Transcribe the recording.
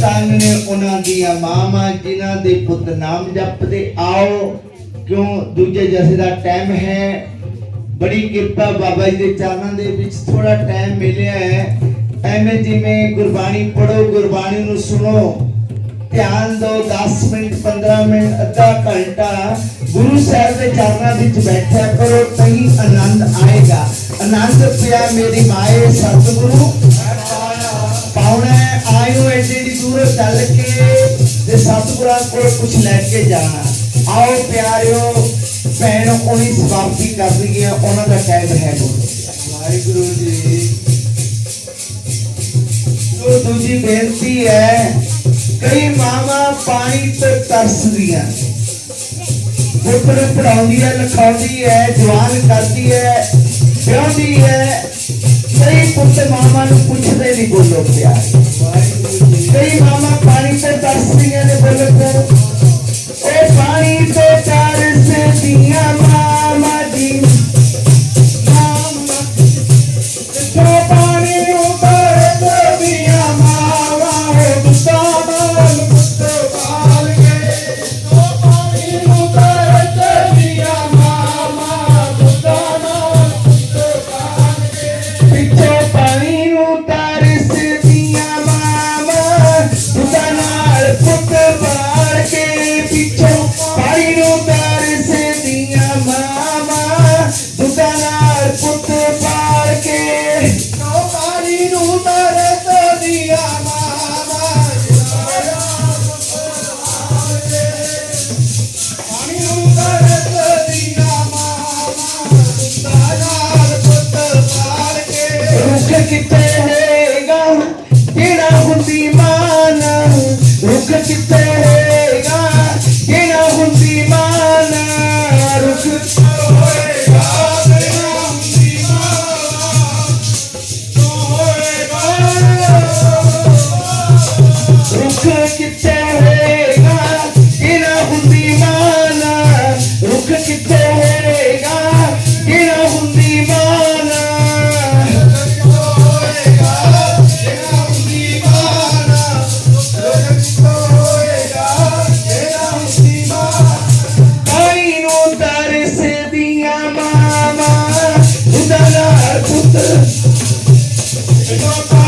ਧੰਨ ਨੇ ਉਹਨਾਂ ਦੀਆਂ ਮਾਵਾਂ ਜਿਨ੍ਹਾਂ ਦੇ ਪੁੱਤ ਨਾਮ ਜਪਦੇ। ਆਓ, ਕਿਉਂ ਦੂਜੇ ਜਸੇ ਦਾ ਟਾਈਮ ਹੈ? ਬੜੀ ਕਿਰਪਾ ਬਾਬਾ ਜੀ ਦੇ ਚਰਨਾਂ ਦੇ ਵਿੱਚ ਥੋੜਾ ਟਾਈਮ ਮਿਲਿਆ ਹੈ। ਐਵੇਂ ਜਿਵੇਂ ਗੁਰਬਾਣੀ ਪੜੋ ਗੁਰਬਾਣੀ ਨੂੰ ਸੁਣੋ। ਧਿਆਨ ਦਿਓ 10 ਮਿੰਟ 15 ਮਿੰਟ, ਅੱਧਾ ਘੰਟਾ ਗੁਰੂ ਸਾਹਿਬ ਦੇ ਚਰਨਾਂ ਵਿੱਚ ਬੈਠਿਆ ਕਰੋ ਤਈ ਆਨੰਦ ਆਏਗਾ। ਆਨੰਦ ਪਿਆ ਮੇਰੀ ਮਾਏ, ਸਤਿਗੁਰੂ। ਪਾਉਣਾ ਆਇਓ ਐਡੀ ਦੂਰ ਚੱਲ ਕੇ ਤੇ ਸਤਿਗੁਰਾਂ ਕੋਲ ਕੁਝ ਲੈ ਕੇ ਜਾਣਾ। ਆਓ ਪਿਆਰਿਓ ਉਹੀ ਸਮਾਪਤੀ ਕਰ ਰਹੀ ਉਹਨਾਂ ਦਾ ਟਾਈਮ ਹੈ ਵਾਹਿਗੁਰੂ ਜੀ। ਸੋ ਦੂਜੀ ਬੇਨਤੀ ਹੈ ਕਈ ਮਾਵਾ ਪਾਣੀ ਤੇ ਤਰਸਦੀਆਂ। ਪੁੱਤਰ ਪੜਾਉਂਦੀ ਹੈ ਲਿਖਾਉਂਦੀ ਹੈ ਜਵਾਨ ਕਰਦੀ ਹੈ ਵਿਆਹਦੀ ਹੈ ਕਈ ਪੁੱਤ ਮਾਵਾ ਨੂੰ ਪੁੱਛਦੇ ਨਹੀਂ ਬੋਲੋ ਪਿਆਰ। que perde. Então